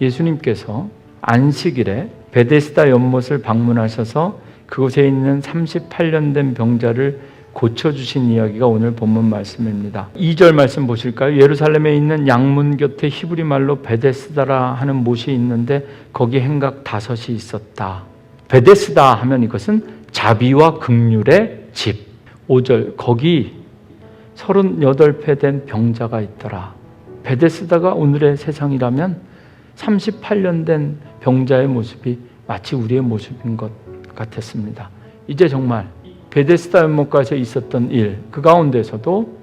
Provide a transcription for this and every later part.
예수님께서 안식일에 베데스다 연못을 방문하셔서 그곳에 있는 38년 된 병자를 고쳐주신 이야기가 오늘 본문 말씀입니다. 2절 말씀 보실까요? 예루살렘에 있는 양문 곁에 히브리 말로 베데스다라 하는 못이 있는데 거기 행각 다섯이 있었다. 베데스다 하면 이것은 자비와 극률의 집. 5절 거기 38배 된 병자가 있더라. 베데스다가 오늘의 세상이라면 38년 된 병자의 모습이 마치 우리의 모습인 것 같았습니다. 이제 정말 베데스다 연못가에 있었던 일, 그 가운데서도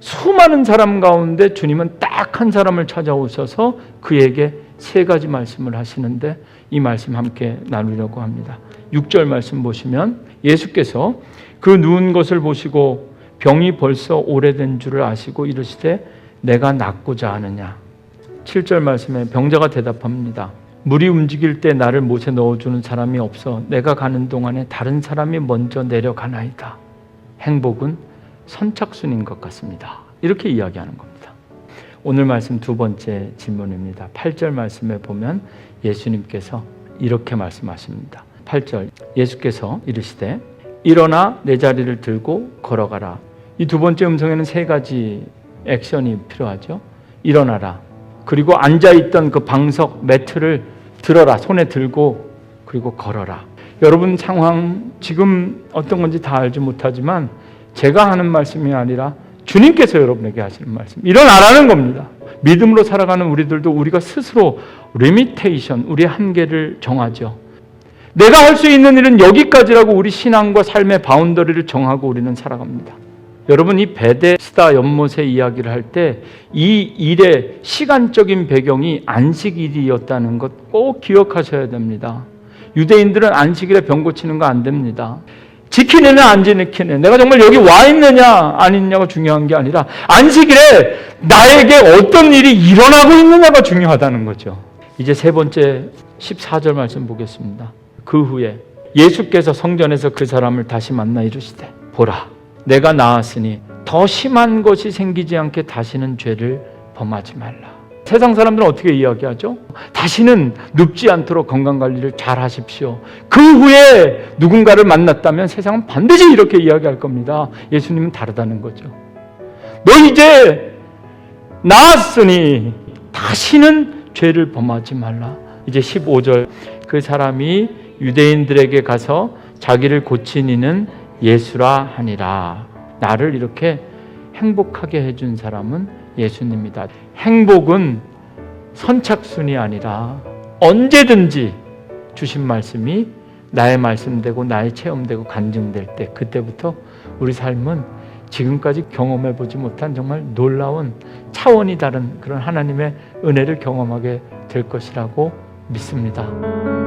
수많은 사람 가운데 주님은 딱 한 사람을 찾아오셔서 그에게 세 가지 말씀을 하시는데 이 말씀 함께 나누려고 합니다. 6절 말씀 보시면 예수께서 그 누운 것을 보시고 병이 벌써 오래된 줄을 아시고 이르시되 내가 낫고자 하느냐. 7절 말씀에 병자가 대답합니다. 물이 움직일 때 나를 못에 넣어주는 사람이 없어 내가 가는 동안에 다른 사람이 먼저 내려가나이다. 행복은 선착순인 것 같습니다. 이렇게 이야기하는 겁니다. 오늘 말씀 두 번째 질문입니다. 8절 말씀에 보면 예수님께서 이렇게 말씀하십니다. 8절 예수께서 이르시되 일어나 내 자리를 들고 걸어가라. 이 두 번째 음성에는 세 가지 액션이 필요하죠. 일어나라. 그리고 앉아 있던 그 방석 매트를 들어라. 손에 들고 그리고 걸어라. 여러분 상황 지금 어떤 건지 다 알지 못하지만 제가 하는 말씀이 아니라 주님께서 여러분에게 하시는 말씀. 일어나라는 겁니다. 믿음으로 살아가는 우리들도 우리가 스스로 리미테이션, 우리의 한계를 정하죠. 내가 할 수 있는 일은 여기까지라고 우리 신앙과 삶의 바운더리를 정하고 우리는 살아갑니다. 여러분 이 베데스다 연못의 이야기를 할 때 이 일의 시간적인 배경이 안식일이었다는 것 꼭 기억하셔야 됩니다. 유대인들은 안식일에 병 고치는 거 안 됩니다. 지키느냐 안 지키느냐 내가 정말 여기 와 있느냐 안 있느냐가 중요한 게 아니라 안식일에 나에게 어떤 일이 일어나고 있느냐가 중요하다는 거죠. 이제 세 번째 14절 말씀 보겠습니다. 그 후에 예수께서 성전에서 그 사람을 다시 만나 이르시되 보라 내가 나았으니 더 심한 것이 생기지 않게 다시는 죄를 범하지 말라. 세상 사람들은 어떻게 이야기하죠? 다시는 눕지 않도록 건강 관리를 잘 하십시오. 그 후에 누군가를 만났다면 세상은 반드시 이렇게 이야기할 겁니다. 예수님은 다르다는 거죠. 너 이제 나았으니 다시는 죄를 범하지 말라. 이제 15절 그 사람이 유대인들에게 가서 자기를 고친 이는 예수라 하니라. 나를 이렇게 행복하게 해준 사람은 예수님이다. 행복은 선착순이 아니라 언제든지 주신 말씀이 나의 말씀되고 나의 체험되고 간증될 때 그때부터 우리 삶은 지금까지 경험해 보지 못한 정말 놀라운 차원이 다른 그런 하나님의 은혜를 경험하게 될 것이라고 믿습니다.